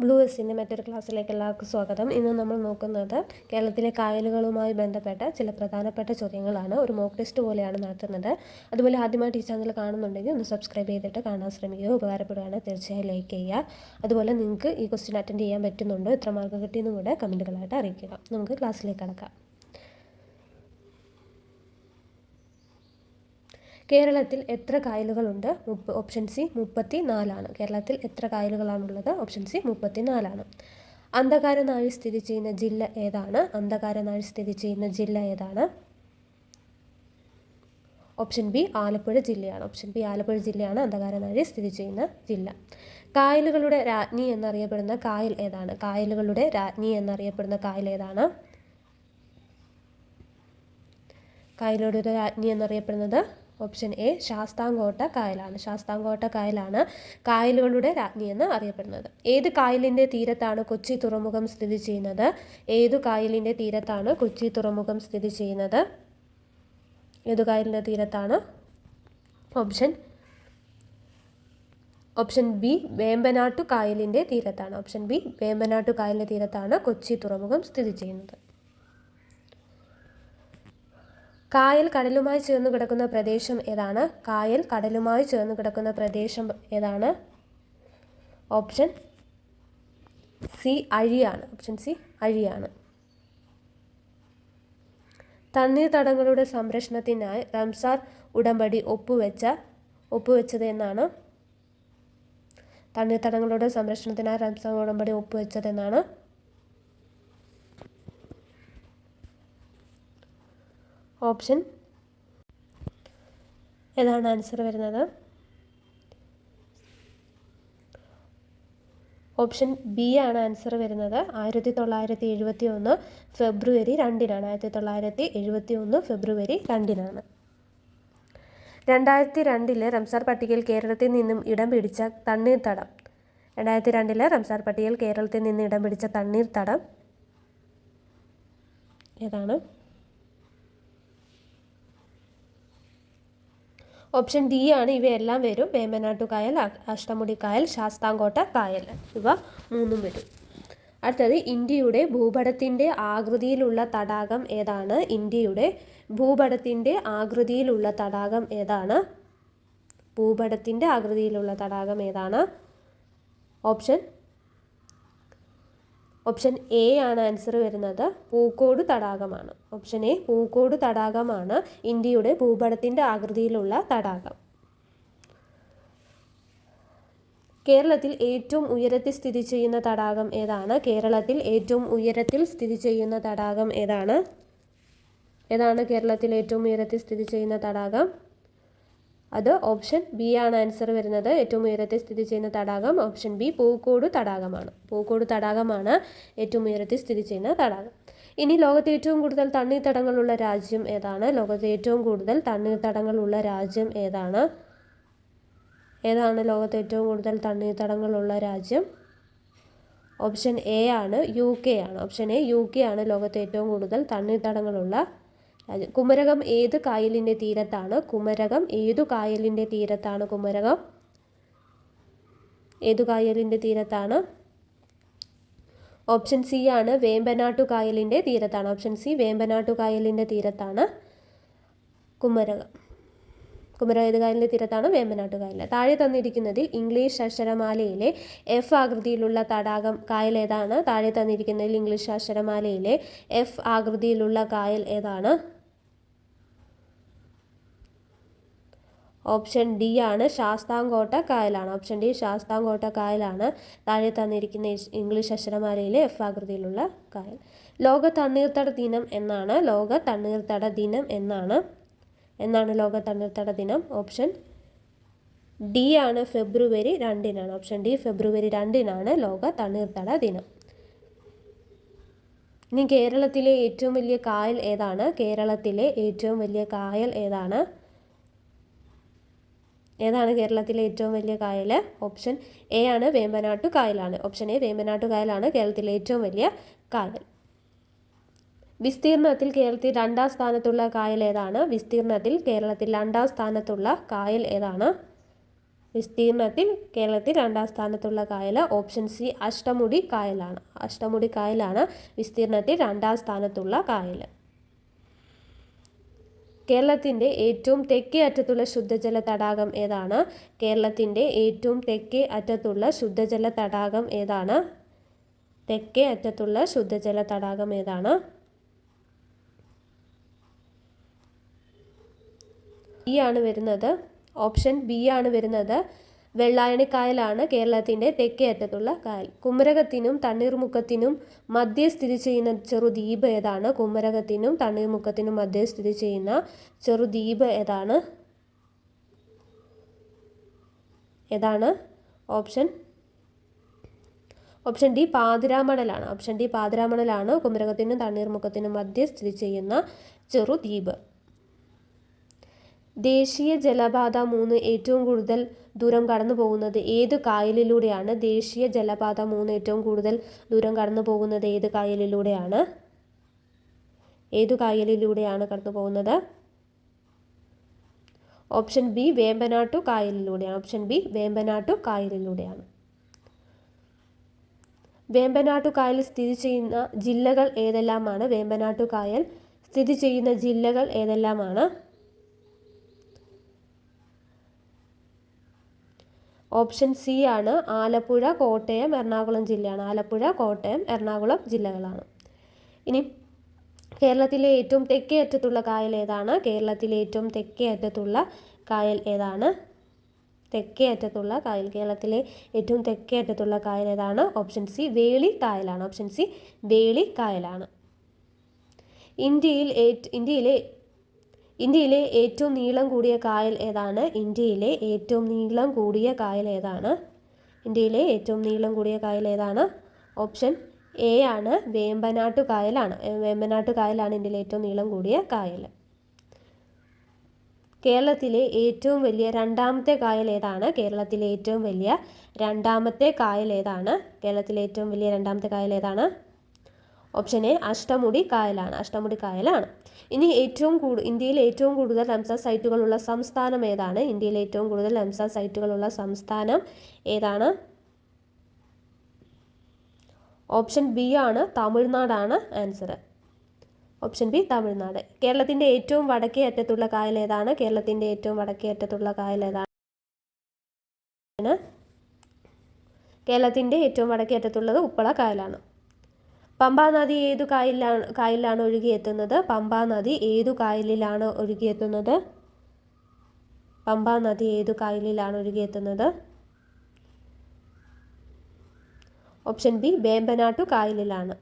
Blue എസിന്റെ മറ്റൊരു ക്ലാസ്സിലേക്ക് എല്ലാവർക്കും സ്വാഗതം. ഇന്ന് നമ്മൾ നോക്കുന്നത് കേരളത്തിലെ കായലുകളുമായി ബന്ധപ്പെട്ട ചില പ്രധാനപ്പെട്ട ചോദ്യങ്ങളാണ്. ഒരു മോക്ക് ടെസ്റ്റ് പോലെയാണ് നടത്തുന്നത്. അതുപോലെ ആദ്യമായി ഈ ചാനൽ കാണുന്നുണ്ടെങ്കിൽ ഒന്ന് സബ്സ്ക്രൈബ് ചെയ്തിട്ട് കാണാൻ ശ്രമിക്കുക. ഉപകാരപ്പെടുകയാണ് തീർച്ചയായും ലൈക്ക് ചെയ്യുക. അതുപോലെ നിങ്ങൾക്ക് ഈ ക്വസ്റ്റ്യൻ അറ്റൻഡ് ചെയ്യാൻ പറ്റുന്നുണ്ടോ? എത്ര മാർക്ക് കിട്ടിയെന്നും കൂടെ കമന്റുകളായിട്ട് അറിയിക്കുക. നമുക്ക് ക്ലാസ്സിലേക്ക് കടക്കാം. കേരളത്തിൽ എത്ര കായലുകളുണ്ട്? മുപ്പ ഓപ്ഷൻ സി മുപ്പത്തി നാലാണ് കേരളത്തിൽ എത്ര കായലുകളാണുള്ളത്? ഓപ്ഷൻ സി മുപ്പത്തി നാലാണ് അന്ധകാരനാഴി സ്ഥിതി ചെയ്യുന്ന ജില്ല ഏതാണ്? അന്ധകാരനാഴി സ്ഥിതി ചെയ്യുന്ന ജില്ല ഏതാണ്? ഓപ്ഷൻ ബി ആലപ്പുഴ ജില്ലയാണ്. ഓപ്ഷൻ ബി ആലപ്പുഴ ജില്ലയാണ് അന്ധകാരനാഴി സ്ഥിതി ചെയ്യുന്ന ജില്ല. കായലുകളുടെ രാജ്ഞി എന്നറിയപ്പെടുന്ന കായൽ ഏതാണ്? കായലുകളുടെ രാജ്ഞി എന്നറിയപ്പെടുന്ന കായൽ ഏതാണ്? കായലുകളുടെ രാജ്ഞി എന്നറിയപ്പെടുന്നത് ഓപ്ഷൻ എ ശാസ്താംകോട്ട കായലാണ്. ശാസ്താംകോട്ട കായലാണ് കായലുകളുടെ രാജ്ഞി എന്ന് അറിയപ്പെടുന്നത്. ഏത് കായലിന്റെ തീരത്താണ് കൊച്ചി തുറമുഖം സ്ഥിതി ചെയ്യുന്നത്? ഏതു കായലിന്റെ തീരത്താണ് കൊച്ചി തുറമുഖം സ്ഥിതി ചെയ്യുന്നത്? ഏതു കായലിന്റെ തീരത്താണ്? ഓപ്ഷൻ ഓപ്ഷൻ ബി വേമ്പനാട്ടു കായലിന്റെ തീരത്താണ്. ഓപ്ഷൻ ബി വേമ്പനാട്ടു കായലിന്റെ തീരത്താണ് കൊച്ചി തുറമുഖം സ്ഥിതി ചെയ്യുന്നത്. കായൽ കടലുമായി ചേർന്ന് കിടക്കുന്ന പ്രദേശം ഏതാണ്? കായൽ കടലുമായി ചേർന്ന് കിടക്കുന്ന പ്രദേശം ഏതാണ്? ഓപ്ഷൻ സി അഴിയാണ്. ഓപ്ഷൻ സി അഴിയാണ്. തണ്ണീർത്തടങ്ങളുടെ സംരക്ഷണത്തിനായി റംസാർ ഉടമ്പടി ഒപ്പുവെച്ച ഒപ്പുവെച്ചത് എന്നാണ്? തണ്ണീർത്തടങ്ങളുടെ സംരക്ഷണത്തിനായി റംസാർ ഉടമ്പടി ഒപ്പുവെച്ചതെന്നാണ് ഓപ്ഷൻ. ഏതാണ് ആൻസർ വരുന്നത്. ഓപ്ഷൻ ബി ആണ് ആൻസർ വരുന്നത്. ആയിരത്തി തൊള്ളായിരത്തി എഴുപത്തി ഒന്ന് ഫെബ്രുവരി രണ്ടിനാണ്. ആയിരത്തി തൊള്ളായിരത്തി എഴുപത്തി ഒന്ന് ഫെബ്രുവരി രണ്ടിനാണ്. രണ്ടായിരത്തി രണ്ടിലെ റംസാർ പട്ടികയിൽ കേരളത്തിൽ നിന്നും ഇടം പിടിച്ച തണ്ണീർത്തടം രണ്ടായിരത്തി രണ്ടിലെ റംസാർ പട്ടികയിൽ കേരളത്തിൽ നിന്ന് ഇടം പിടിച്ച തണ്ണീർത്തടം ഏതാണ് ഓപ്ഷൻ ഡി ആണ് ഇവയെല്ലാം വരും. അഷ്ടമുടി കായൽ ശാസ്താംകോട്ട കായൽ ഇവ മൂന്നും വരും. അടുത്തത് ഇന്ത്യയുടെ ഭൂപടത്തിന്റെ ആകൃതിയിലുള്ള തടാകം ഏതാണ്? ഇന്ത്യയുടെ ഭൂപടത്തിന്റെ ആകൃതിയിലുള്ള തടാകം ഏതാണ്? ഭൂപടത്തിന്റെ ആകൃതിയിലുള്ള തടാകം ഏതാണ്? ഓപ്ഷൻ ഓപ്ഷൻ എ ആണ് ആൻസർ വരുന്നത്. പൂക്കോട് തടാകമാണ്. ഓപ്ഷൻ എ പൂക്കോട് തടാകമാണ് ഇന്ത്യയുടെ ഭൂപടത്തിന്റെ ആകൃതിയിലുള്ള തടാകം. കേരളത്തിൽ ഏറ്റവും ഉയരത്തിൽ സ്ഥിതി ചെയ്യുന്ന തടാകം ഏതാണ്? കേരളത്തിൽ ഏറ്റവും ഉയരത്തിൽ സ്ഥിതി ചെയ്യുന്ന തടാകം ഏതാണ്? ഏതാണ് കേരളത്തിൽ ഏറ്റവും ഉയരത്തിൽ സ്ഥിതി ചെയ്യുന്ന തടാകം? അത് ഓപ്ഷൻ ബി ആണ് ആൻസർ വരുന്നത്. ഏറ്റവും ഉയരത്തിൽ സ്ഥിതി ചെയ്യുന്ന തടാകം ഓപ്ഷൻ ബി പൂക്കോട് തടാകമാണ്. പൂക്കോട് തടാകമാണ് ഏറ്റവും ഉയരത്തിൽ സ്ഥിതി ചെയ്യുന്ന തടാകം. ഇനി ലോകത്തെ ഏറ്റവും കൂടുതൽ തണ്ണീർത്തടങ്ങളുള്ള രാജ്യം ഏതാണ്? ലോകത്തെ ഏറ്റവും കൂടുതൽ തണ്ണീർത്തടങ്ങളുള്ള രാജ്യം ഏതാണ്? ഏതാണ് ലോകത്തെ ഏറ്റവും കൂടുതൽ തണ്ണീർത്തടങ്ങളുള്ള രാജ്യം? ഓപ്ഷൻ എ ആണ് യു കെ ആണ്. ഓപ്ഷൻ എ യു കെ ആണ് ലോകത്തെ ഏറ്റവും കൂടുതൽ തണ്ണീർത്തടങ്ങളുള്ള കുമരകം ഏത് കായലിന്റെ തീരത്താണ്? കുമരകം ഏതു കായലിന്റെ തീരത്താണ്? കുമരകം ഏതു കായലിന്റെ തീരത്താണ്? ഓപ്ഷൻ സി ആണ് വേമ്പനാട്ടു കായലിന്റെ തീരത്താണ്. ഓപ്ഷൻ സി വേമ്പനാട്ടു കായലിന്റെ തീരത്താണ് കുമരകം. കുമരകം ഏത് കായലിന്റെ തീരത്താണ്? വേമ്പനാട്ടു കായൽ താഴെ തന്നിരിക്കുന്നതിൽ ഇംഗ്ലീഷ് അക്ഷരമാലയിലെ എഫ് ആകൃതിയിലുള്ള തടാകം കായൽ ഏതാണ്? താഴെ തന്നിരിക്കുന്നതിൽ ഇംഗ്ലീഷ് അക്ഷരമാലയിലെ എഫ് ആകൃതിയിലുള്ള കായൽ ഏതാണ്? ഓപ്ഷൻ ഡി ആണ് ശാസ്താംകോട്ട കായലാണ്. ഓപ്ഷൻ ഡി ശാസ്താംകോട്ട കായലാണ്. താഴെ തന്നിരിക്കുന്ന ഇംഗ്ലീഷ് അക്ഷരമാലയിലെ എഫ് ആകൃതിയിലുള്ള കായൽ. ലോക തണ്ണീർത്തട ദിനം എന്നാണ്. ലോക തണ്ണീർത്തട ദിനം എന്നാണ്. എന്നാണ് ലോക തണ്ണീർത്തട ദിനം? ഓപ്ഷൻ ഡി ആണ് ഫെബ്രുവരി രണ്ടിനാണ്. ഓപ്ഷൻ ഡി ഫെബ്രുവരി രണ്ടിനാണ് ലോക തണ്ണീർത്തട ദിനം. ഇനി കേരളത്തിലെ ഏറ്റവും വലിയ കായൽ ഏതാണ്? കേരളത്തിലെ ഏറ്റവും വലിയ കായൽ ഏതാണ്? ഏതാണ് കേരളത്തിലെ ഏറ്റവും വലിയ കായൽ ഓപ്ഷൻ എ ആണ് വേമ്പനാട്ടു കായലാണ്. ഓപ്ഷൻ എ വേമ്പനാട്ടു കായലാണ് കേരളത്തിലെ ഏറ്റവും വലിയ കായൽ. വിസ്തീർണത്തിൽ കേരളത്തിൽ രണ്ടാം സ്ഥാനത്തുള്ള കായൽ ഏതാണ്? വിസ്തീർണത്തിൽ കേരളത്തിൽ രണ്ടാം സ്ഥാനത്തുള്ള കായൽ ഏതാണ്? വിസ്തീർണത്തിൽ കേരളത്തിൽ രണ്ടാം സ്ഥാനത്തുള്ള കായൽ ഓപ്ഷൻ സി അഷ്ടമുടി കായലാണ്. അഷ്ടമുടി കായലാണ് വിസ്തീർണത്തിൽ രണ്ടാം സ്ഥാനത്തുള്ള കായൽ. കേരളത്തിന്റെ ഏറ്റവും തെക്കേ അറ്റത്തുള്ള ശുദ്ധജല തടാകം ഏതാണ്? കേരളത്തിന്റെ ഏറ്റവും തെക്കേ അറ്റത്തുള്ള ശുദ്ധജല തടാകം ഏതാണ്? തെക്കേ അറ്റത്തുള്ള ശുദ്ധജല തടാകം ഏതാണ്? ഈ ആണ് വരുന്നത്. ഓപ്ഷൻ ബി ആണ് വരുന്നത്. വെള്ളായണിക്കായലാണ് കേരളത്തിന്റെ തെക്കേ അറ്റത്തുള്ള കായൽ. കുമരകത്തിനും തണ്ണീർമുക്കത്തിനും മധ്യേ സ്ഥിതി ചെയ്യുന്ന ചെറുദ്വീപ് ഏതാണ്? കുമരകത്തിനും തണ്ണീർമുക്കത്തിനും മധ്യേ സ്ഥിതി ചെയ്യുന്ന ചെറുദ്വീപ് ഏതാണ്? ഏതാണ്? ഓപ്ഷൻ ഓപ്ഷൻ ഡി പാതിരാമണലാണ്. ഓപ്ഷൻ ഡി പാതിരാമണലാണ് കുമരകത്തിനും തണ്ണീർമുക്കത്തിനും മധ്യേ സ്ഥിതി ചെയ്യുന്ന ചെറുദ്വീപ് ദേശീയ ജലപാത മൂന്ന് ഏറ്റവും കൂടുതൽ ദൂരം കടന്നു പോകുന്നത് ഏത് കായലിലൂടെയാണ്? ദേശീയ ജലപാത മൂന്ന് ഏറ്റവും കൂടുതൽ ദൂരം കടന്നു പോകുന്നത് ഏത് കായലിലൂടെയാണ്? ഏതു കായലിലൂടെയാണ് കടന്നു പോകുന്നത്? ഓപ്ഷൻ ബി വേമ്പനാട്ടു കായലിലൂടെയാണ്. ഓപ്ഷൻ ബി വേമ്പനാട്ടു കായലിലൂടെയാണ്. വേമ്പനാട്ടു കായൽ സ്ഥിതി ചെയ്യുന്ന ജില്ലകൾ ഏതെല്ലാമാണ്? വേമ്പനാട്ടു കായൽ സ്ഥിതി ചെയ്യുന്ന ജില്ലകൾ ഏതെല്ലാമാണ്? ഓപ്ഷൻ സി ആണ് ആലപ്പുഴ കോട്ടയം എറണാകുളം ജില്ലയാണ്. ആലപ്പുഴ കോട്ടയം എറണാകുളം ജില്ലകളാണ്. ഇനി കേരളത്തിലെ ഏറ്റവും തെക്കേ അറ്റത്തുള്ള കായൽ ഏതാണ്? കേരളത്തിലെ ഏറ്റവും തെക്കേ അറ്റത്തുള്ള കായൽ ഏതാണ്? തെക്കേ അറ്റത്തുള്ള കായൽ. കേരളത്തിലെ ഏറ്റവും തെക്കേ അറ്റത്തുള്ള കായൽ ഏതാണ്? ഓപ്ഷൻ സി വേളി കായലാണ്. ഓപ്ഷൻ സി വേളി കായലാണ്. ഇന്ത്യയിൽ ഇന്ത്യയിലെ ഇന്ത്യയിലെ ഏറ്റവും നീളം കൂടിയ കായൽ ഏതാണ്? ഇന്ത്യയിലെ ഏറ്റവും നീളം കൂടിയ കായൽ ഏതാണ്? ഇന്ത്യയിലെ ഏറ്റവും നീളം കൂടിയ കായൽ ഏതാണ്? ഓപ്ഷൻ എ ആണ്. വേമ്പനാട്ടു കായലാണ്. വേമ്പനാട്ടു കായലാണ് ഇന്ത്യയിലെ ഏറ്റവും നീളം കൂടിയ കായൽ. കേരളത്തിലെ ഏറ്റവും വലിയ രണ്ടാമത്തെ കായൽ ഏതാണ്? കേരളത്തിലെ ഏറ്റവും വലിയ രണ്ടാമത്തെ കായൽ ഏതാണ്? കേരളത്തിലെ ഏറ്റവും വലിയ രണ്ടാമത്തെ കായൽ ഏതാണ്? ഓപ്ഷൻ എ അഷ്ടമുടി കായലാണ്. അഷ്ടമുടി കായലാണ്. ഇനി ഏറ്റവും കൂടുതൽ ഇന്ത്യയിൽ ഏറ്റവും കൂടുതൽ റംസാർ സൈറ്റുകളുള്ള സംസ്ഥാനം ഏതാണ്? ഇന്ത്യയിൽ ഏറ്റവും കൂടുതൽ റംസാർ സൈറ്റുകളുള്ള സംസ്ഥാനം ഏതാണ്? ഓപ്ഷൻ ബി ആണ് തമിഴ്നാടാണ് ആൻസർ ഓപ്ഷൻ ബി തമിഴ്നാട്. കേരളത്തിന്റെ ഏറ്റവും വടക്കേ അറ്റത്തുള്ള കായൽ ഏതാണ്? കേരളത്തിന്റെ ഏറ്റവും വടക്കേ അറ്റത്തുള്ള കായൽ ഏതാണ്? കേരളത്തിന്റെ ഏറ്റവും വടക്കേ അറ്റത്തുള്ളത് ഉപ്പള കായലാണ്. പമ്പാ നദി ഏതു കായലിലാണ് കായലിലാണ് ഒഴുകിയെത്തുന്നത്? പമ്പാ നദി ഏതു കായലിലാണ് ഒഴുകിയെത്തുന്നത്? പമ്പാ നദി ഏതു കായലിലാണ് ഒഴുകിയെത്തുന്നത്? ഓപ്ഷൻ ബി വേമ്പനാട്ടു കായലിലാണ്.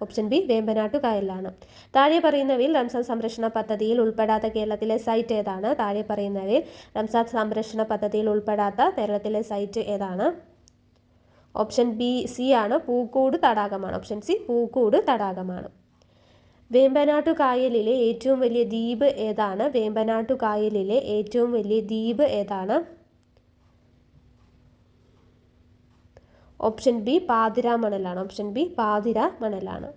ഓപ്ഷൻ ബി വേമ്പനാട്ടു കായലിലാണ്. താഴെ പറയുന്നവയിൽ റംസാൻ സംരക്ഷണ പദ്ധതിയിൽ ഉൾപ്പെടാത്ത കേരളത്തിലെ സൈറ്റ് ഏതാണ്? താഴെ പറയുന്നവയിൽ റംസാൻ സംരക്ഷണ പദ്ധതിയിൽ ഉൾപ്പെടാത്ത കേരളത്തിലെ സൈറ്റ് ഏതാണ്? ഓപ്ഷൻ ബി സി ആണ് പൂക്കൂട് തടാകമാണ്. Option C പൂക്കൂട് തടാകമാണ്. വേമ്പനാട്ടു കായലിലെ ഏറ്റവും വലിയ ദ്വീപ് ഏതാണ്? വേമ്പനാട്ടു കായലിലെ ഏറ്റവും വലിയ ദ്വീപ് ഏതാണ്? ഓപ്ഷൻ ബി പാതിര മണലാണ്. ഓപ്ഷൻ ബി പാതിര മണലാണ്.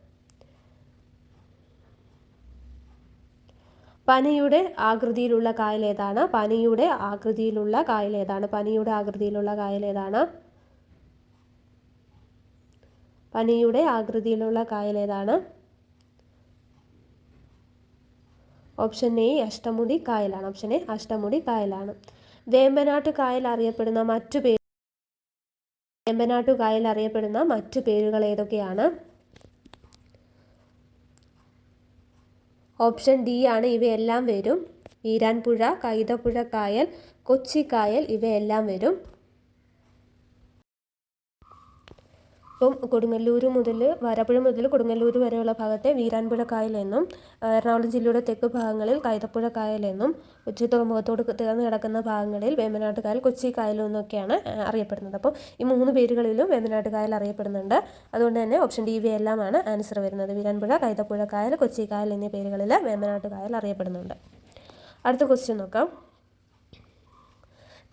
പനിയുടെ ആകൃതിയിലുള്ള കായൽ ഏതാണ്? പനിയുടെ ആകൃതിയിലുള്ള കായൽ ഏതാണ്? പനിയുടെ ആകൃതിയിലുള്ള കായൽ ഏതാണ്? പനിയുടെ ആകൃതിയിലുള്ള കായൽ ഏതാണ്? ഓപ്ഷൻ എ അഷ്ടമുടി കായലാണ്. ഓപ്ഷൻ എ അഷ്ടമുടി കായലാണ്. വേമ്പനാട്ട് കായൽ അറിയപ്പെടുന്ന മറ്റു പേര് വേമ്പനാട്ടു കായൽ അറിയപ്പെടുന്ന മറ്റു പേരുകൾ ഏതൊക്കെയാണ്? ഓപ്ഷൻ ഡി ആണ് ഇവയെല്ലാം വരും. ഈരാൻപുഴ കൈതപ്പുഴ കായൽ കൊച്ചിക്കായൽ ഇവയെല്ലാം വരും. ഇപ്പം കൊടുങ്ങല്ലൂർ മുതൽ വരപ്പുഴ മുതൽ കൊടുങ്ങല്ലൂർ വരെയുള്ള ഭാഗത്തെ വീരാൻപുഴ കായലെന്നും എറണാകുളം ജില്ലയുടെ തെക്ക് ഭാഗങ്ങളിൽ കൈതപ്പുഴ കായലെന്നും കൊച്ചി തുറമുഖത്തോട് ചേർന്ന് കിടക്കുന്ന ഭാഗങ്ങളിൽ വേമ്പനാട്ട് കായൽ കൊച്ചി കായലും എന്നൊക്കെയാണ് അറിയപ്പെടുന്നത്. അപ്പോൾ ഈ മൂന്ന് പേരുകളിലും വേമ്പനാട്ട് കായൽ അറിയപ്പെടുന്നുണ്ട്. അതുകൊണ്ട് തന്നെ ഓപ്ഷൻ ഡി വി എല്ലാമാണ് ആൻസർ വരുന്നത്. വീരാൻപുഴ കൈതപ്പുഴ കായൽ കൊച്ചി കായൽ എന്നീ പേരുകളിൽ വേമ്പനാട്ട് കായൽ അറിയപ്പെടുന്നുണ്ട്. അടുത്ത ക്വസ്റ്റ്യൻ നോക്കാം.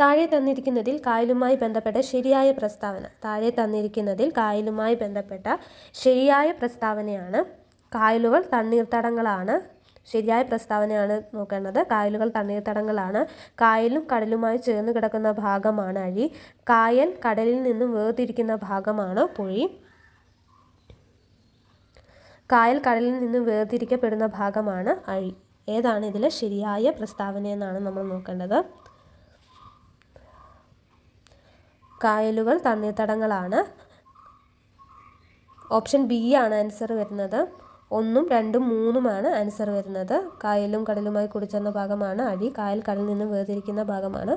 താഴെ തന്നിരിക്കുന്നതിൽ കായലുമായി ബന്ധപ്പെട്ട ശരിയായ പ്രസ്താവന. താഴെ തന്നിരിക്കുന്നതിൽ കായലുമായി ബന്ധപ്പെട്ട ശരിയായ പ്രസ്താവനയാണ്. കായലുകൾ തണ്ണീർത്തടങ്ങളാണ്. ശരിയായ പ്രസ്താവനയാണ് നോക്കേണ്ടത്. കായലുകൾ തണ്ണീർത്തടങ്ങളാണ്. കായലും കടലുമായി ചേർന്ന് കിടക്കുന്ന ഭാഗമാണ് അഴി. കായൽ കടലിൽ നിന്നും വേർതിരിക്കുന്ന ഭാഗമാണ് പുഴി. കായൽ കടലിൽ നിന്നും വേർതിരിക്കപ്പെടുന്ന ഭാഗമാണ് അഴി. ഏതാണ് ഇതിലെ ശരിയായ പ്രസ്താവന എന്നാണ് നമ്മൾ നോക്കേണ്ടത്. കായലുകൾ തണ്ണീർത്തടങ്ങളാണ് ഓപ്ഷൻ ബി ആണ് ആൻസർ വരുന്നത്. ഒന്നും രണ്ടും മൂന്നുമാണ് ആൻസർ വരുന്നത്. കായലും കടലുമായി കുടിച്ചെന്ന ഭാഗമാണ് അഴി. കായൽ കടലിൽ നിന്ന് വേർതിരിക്കുന്ന ഭാഗമാണ്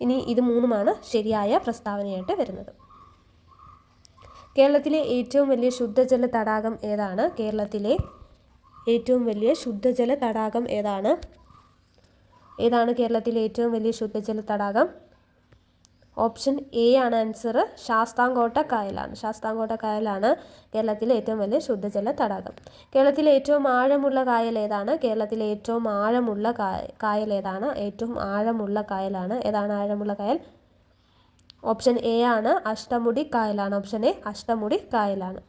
ഇനി ഇത് മൂന്നുമാണ് ശരിയായ പ്രസ്താവനയായിട്ട് വരുന്നത്. കേരളത്തിലെ ഏറ്റവും വലിയ ശുദ്ധജല തടാകം ഏതാണ്? കേരളത്തിലെ ഏറ്റവും വലിയ ശുദ്ധജല തടാകം ഏതാണ്? ഏതാണ് കേരളത്തിലെ ഏറ്റവും വലിയ ശുദ്ധജല തടാകം? ഓപ്ഷൻ എ ആണ് ആൻസർ. ശാസ്താംകോട്ട കായലാണ്. ശാസ്താംകോട്ട കായലാണ് കേരളത്തിലെ ഏറ്റവും വലിയ ശുദ്ധജല തടാകം. കേരളത്തിലെ ഏറ്റവും ആഴമുള്ള കായൽ ഏതാണ്? കേരളത്തിലെ ഏറ്റവും ആഴമുള്ള കായൽ ഏതാണ്? ഏറ്റവും ആഴമുള്ള കായലാണ്. ഏതാണ് ആഴമുള്ള കായൽ? ഓപ്ഷൻ എ ആണ് അഷ്ടമുടി കായലാണ്. ഓപ്ഷൻ എ അഷ്ടമുടി കായലാണ്.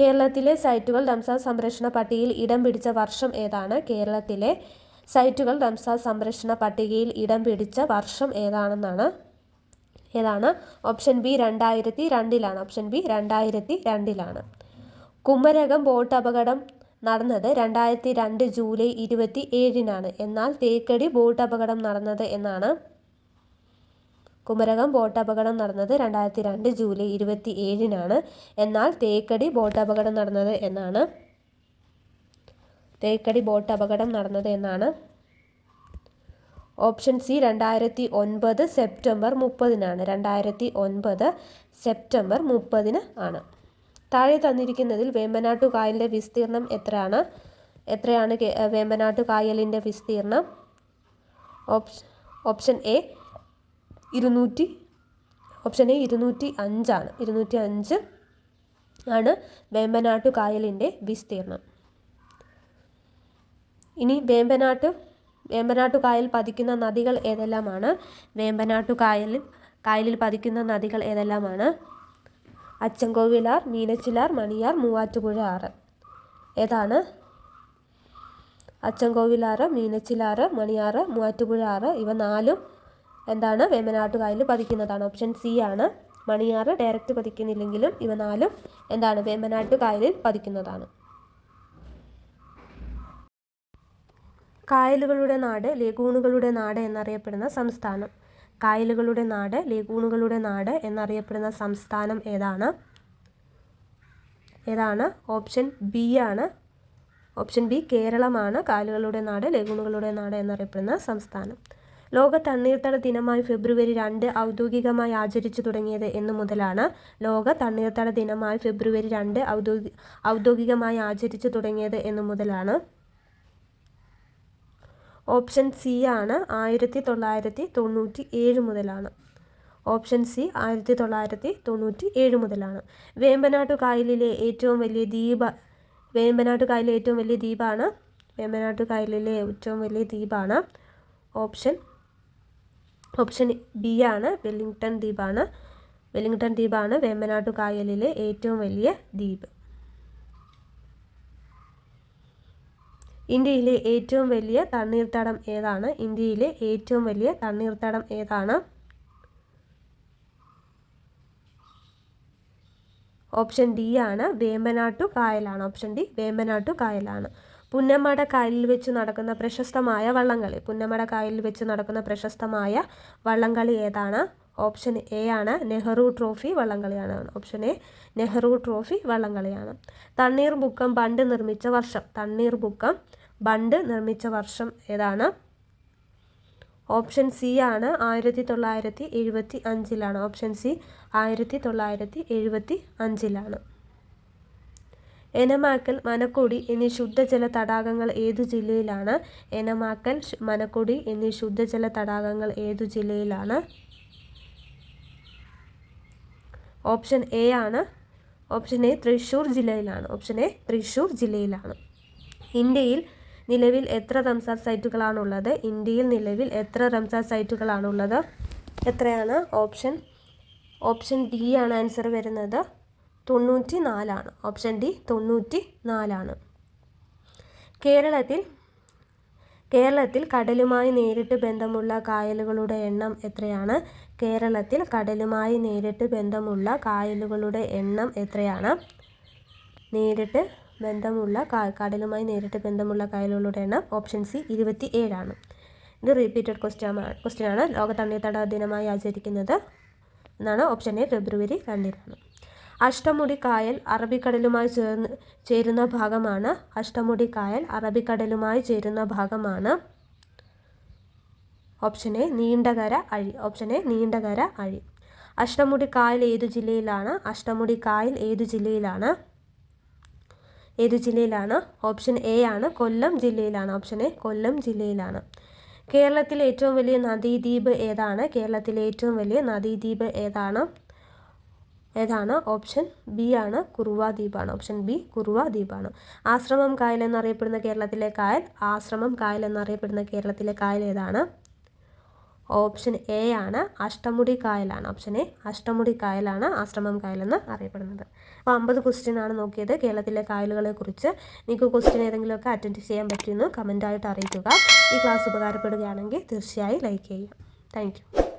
കേരളത്തിലെ സൈറ്റുകൾ റംസാർ സംരക്ഷണ പട്ടികയിൽ ഇടം പിടിച്ച വർഷം ഏതാണ്? കേരളത്തിലെ സൈറ്റുകൾ റംസാർ സംരക്ഷണ പട്ടികയിൽ ഇടം പിടിച്ച വർഷം ഏതാണെന്നാണ്? ഏതാണ്? ഓപ്ഷൻ ബി രണ്ടായിരത്തി രണ്ടിലാണ്. ഓപ്ഷൻ ബി രണ്ടായിരത്തി രണ്ടിലാണ്. കുമരകം ബോട്ട് അപകടം നടന്നത് രണ്ടായിരത്തി രണ്ട് ജൂലൈ ഇരുപത്തി ഏഴിനാണ് എന്നാൽ തേക്കടി ബോട്ട് അപകടം നടന്നത് എന്നാണ്? കുമരകം ബോട്ട് അപകടം നടന്നത് രണ്ടായിരത്തി രണ്ട് ജൂലൈ ഇരുപത്തി ഏഴിനാണ് എന്നാൽ തേക്കടി ബോട്ട് അപകടം നടന്നത് എന്നാണ്? തേക്കടി ബോട്ട് അപകടം നടന്നത് എന്നാണ് ഓപ്ഷൻ സി രണ്ടായിരത്തി ഒൻപത് സെപ്റ്റംബർ മുപ്പതിനാണ്. രണ്ടായിരത്തി ഒൻപത് സെപ്റ്റംബർ മുപ്പതിന് ആണ്. താഴെ തന്നിരിക്കുന്നതിൽ വേമ്പനാട്ടു കായലിന്റെ വിസ്തീർണം എത്രയാണ്? എത്രയാണ് വേമ്പനാട്ടു കായലിന്റെ വിസ്തീർണം? ഓപ്ഷൻ ഓപ്ഷൻ എ ഇരുന്നൂറ്റി ഓപ്ഷൻ എ ഇരുന്നൂറ്റി അഞ്ചാണ്. ഇരുന്നൂറ്റി അഞ്ച് ആണ് വേമ്പനാട്ടു കായലിന്റെ വിസ്തീർണം. ഇനി വേമ്പനാട്ട് വേമ്പനാട്ടു കായൽ പതിക്കുന്ന നദികൾ ഏതെല്ലാമാണ്? വേമ്പനാട്ടു കായലിൽ കായലിൽ പതിക്കുന്ന നദികൾ ഏതെല്ലാമാണ്? അച്ചൻകോവിലാർ മീനച്ചിലാർ മണിയാർ മൂവാറ്റുപുഴ ആറ്. ഏതാണ്? അച്ചൻകോവിലാറ് മീനച്ചിലാറ് മണിയാറ് മൂവാറ്റുപുഴ ആറ്. ഇവ നാലും എന്താണ്? വേമ്പനാട്ടു കായലിൽ പതിക്കുന്നതാണ്. ഓപ്ഷൻ സി ആണ്. മണിയാറ് ഡയറക്റ്റ് പതിക്കുന്നില്ലെങ്കിലും ഇവ നാലും എന്താണ്? വേമ്പനാട്ടു കായലിൽ പതിക്കുന്നതാണ്. കായലുകളുടെ നാട് ലേഗൂണുകളുടെ നാട് എന്നറിയപ്പെടുന്ന സംസ്ഥാനം. കായലുകളുടെ നാട് ലേഗൂണുകളുടെ നാട് എന്നറിയപ്പെടുന്ന സംസ്ഥാനം ഏതാണ്? ഏതാണ്? ഓപ്ഷൻ ബി ആണ്. ഓപ്ഷൻ ബി കേരളമാണ്. കായലുകളുടെ നാട് ലേഗൂണുകളുടെ നാട് എന്നറിയപ്പെടുന്ന സംസ്ഥാനം. ലോക തണ്ണീർത്തട ദിനമായി ഫെബ്രുവരി രണ്ട് ഔദ്യോഗികമായി ആചരിച്ചു തുടങ്ങിയത് എന്നു മുതലാണ് ലോക തണ്ണീർത്തട ദിനമായി ഫെബ്രുവരി രണ്ട് ഔദ്യോഗിക ഔദ്യോഗികമായി ആചരിച്ചു തുടങ്ങിയത് എന്നു മുതലാണ് ഓപ്ഷൻ സി ആണ് ആയിരത്തി തൊള്ളായിരത്തി തൊണ്ണൂറ്റി ഏഴ് മുതലാണ്. ഓപ്ഷൻ സി ആയിരത്തി തൊള്ളായിരത്തി തൊണ്ണൂറ്റി ഏഴ് മുതലാണ്. വേമ്പനാട്ടു കായലിലെ ഏറ്റവും വലിയ ദ്വീപ് വേമ്പനാട്ടു കായലിലെ ഏറ്റവും വലിയ ദ്വീപാണ് വേമ്പനാട്ടു കായലിലെ ഏറ്റവും വലിയ ദ്വീപാണ്. ഓപ്ഷൻ ഓപ്ഷൻ ബി ആണ് വെല്ലിംഗ്ടൺ ദ്വീപാണ്. വെല്ലിംഗ്ടൺ ദ്വീപാണ് വേമ്പനാട്ടു കായലിലെ ഏറ്റവും വലിയ ദ്വീപ്. ഇന്ത്യയിലെ ഏറ്റവും വലിയ തണ്ണീർത്തടം ഏതാണ്? ഇന്ത്യയിലെ ഏറ്റവും വലിയ തണ്ണീർത്തടം ഏതാണ്? ഓപ്ഷൻ ഡി ആണ് വേമ്പനാട്ടു കായലാണ്. ഓപ്ഷൻ ഡി വേമ്പനാട്ടു കായലാണ്. പുന്നമട കായലിൽ വെച്ച് നടക്കുന്ന പ്രശസ്തമായ വള്ളംകളി. പുന്നമട കായലിൽ വെച്ച് നടക്കുന്ന പ്രശസ്തമായ വള്ളംകളി ഏതാണ്? ഓപ്ഷൻ എ ആണ് നെഹ്റു ട്രോഫി വള്ളംകളിയാണ്. ഓപ്ഷൻ എ നെഹ്റു ട്രോഫി വള്ളംകളിയാണ്. തണ്ണീർ ബുക്കം ബണ്ട് നിർമ്മിച്ച വർഷം. തണ്ണീർ ബുക്കം ബണ്ട് നിർമ്മിച്ച വർഷം ഏതാണ്? ഓപ്ഷൻ സി ആണ് ആയിരത്തി തൊള്ളായിരത്തി എഴുപത്തി അഞ്ചിലാണ് ഓപ്ഷൻ സി ആയിരത്തി തൊള്ളായിരത്തി എഴുപത്തി അഞ്ചിലാണ് എനമാക്കൽ മനക്കുടി എന്നീ ശുദ്ധജല തടാകങ്ങൾ ഏതു ജില്ലയിലാണ്? എനമാക്കൽ മനക്കുടി എന്നീ ശുദ്ധജല തടാകങ്ങൾ ഏതു ജില്ലയിലാണ്? ഓപ്ഷൻ എ ആണ്. ഓപ്ഷൻ എ തൃശ്ശൂർ ജില്ലയിലാണ്. ഓപ്ഷൻ എ തൃശ്ശൂർ ജില്ലയിലാണ്. ഇന്ത്യയിൽ നിലവിൽ എത്ര റംസാർ സൈറ്റുകളാണുള്ളത്? ഇന്ത്യയിൽ നിലവിൽ എത്ര റംസാർ സൈറ്റുകളാണുള്ളത്? എത്രയാണ്? ഓപ്ഷൻ ഓപ്ഷൻ ഡി ആണ് ആൻസർ വരുന്നത്. തൊണ്ണൂറ്റി നാലാണ് ഓപ്ഷൻ ഡി തൊണ്ണൂറ്റി നാലാണ് കേരളത്തിൽ കേരളത്തിൽ കടലുമായി നേരിട്ട് ബന്ധമുള്ള കായലുകളുടെ എണ്ണം എത്രയാണ്? കേരളത്തിൽ കടലുമായി നേരിട്ട് ബന്ധമുള്ള കായലുകളുടെ എണ്ണം എത്രയാണ്? നേരിട്ട് ബന്ധമുള്ള കടലുമായി നേരിട്ട് ബന്ധമുള്ള കായലുകളുടെ എണ്ണം ഓപ്ഷൻ സി ഇരുപത്തി ഏഴാണ് ഇത് റിപ്പീറ്റഡ് ക്വസ്റ്റ്യൻ ക്വസ്റ്റ്യൻ ആണ്. ലോക തണ്ണീർത്തട ദിനമായി ആചരിക്കുന്നത് എന്നാണ് ഓപ്ഷൻ എ ഫെബ്രുവരി രണ്ടിനാണ്. അഷ്ടമുടി കായൽ അറബിക്കടലുമായി ചേർന്ന് ചേരുന്ന ഭാഗമാണ്. അഷ്ടമുടി കായൽ അറബിക്കടലുമായി ചേരുന്ന ഭാഗമാണ്. ഓപ്ഷൻ എ നീണ്ടകര അഴി. ഓപ്ഷൻ എ നീണ്ടകര അഴി. അഷ്ടമുടി കായൽ ഏതു ജില്ലയിലാണ്? അഷ്ടമുടി കായൽ ഏതു ജില്ലയിലാണ്? ഏതു ജില്ലയിലാണ്? ഓപ്ഷൻ എ ആണ് കൊല്ലം ജില്ലയിലാണ്. ഓപ്ഷൻ എ കൊല്ലം ജില്ലയിലാണ്. കേരളത്തിലെ ഏറ്റവും വലിയ നദീദ്വീപ് ഏതാണ്? കേരളത്തിലെ ഏറ്റവും വലിയ നദീദ്വീപ് ഏതാണ്? ഏതാണ്? ഓപ്ഷൻ ബി ആണ് കുറുവ ദ്വീപാണ്. ഓപ്ഷൻ ബി കുറുവ ദ്വീപാണ്. ആശ്രമം കായൽ എന്നറിയപ്പെടുന്ന കേരളത്തിലെ കായൽ? ആശ്രമം കായൽ എന്നറിയപ്പെടുന്ന കേരളത്തിലെ കായൽ ഏതാണ്? ഓപ്ഷൻ എ ആണ് അഷ്ടമുടി കായലാണ്. ഓപ്ഷൻ എ അഷ്ടമുടി കായലാണ് ആശ്രമം കായലെന്ന് അറിയപ്പെടുന്നത്. അപ്പോൾ അമ്പത് ക്വസ്റ്റ്യൻ ആണ് നോക്കിയത്. കേരളത്തിലെ കായലുകളെ കുറിച്ച് നിങ്ങൾക്ക് ക്വസ്റ്റ്യൻ ഏതെങ്കിലുമൊക്കെ അറ്റൻഡ് ചെയ്യാൻ പറ്റുമെന്ന് കമന്റായിട്ട് അറിയിക്കുക. ഈ ക്ലാസ് ഉപകാരപ്പെടുകയാണെങ്കിൽ തീർച്ചയായും ലൈക്ക് ചെയ്യുക. താങ്ക്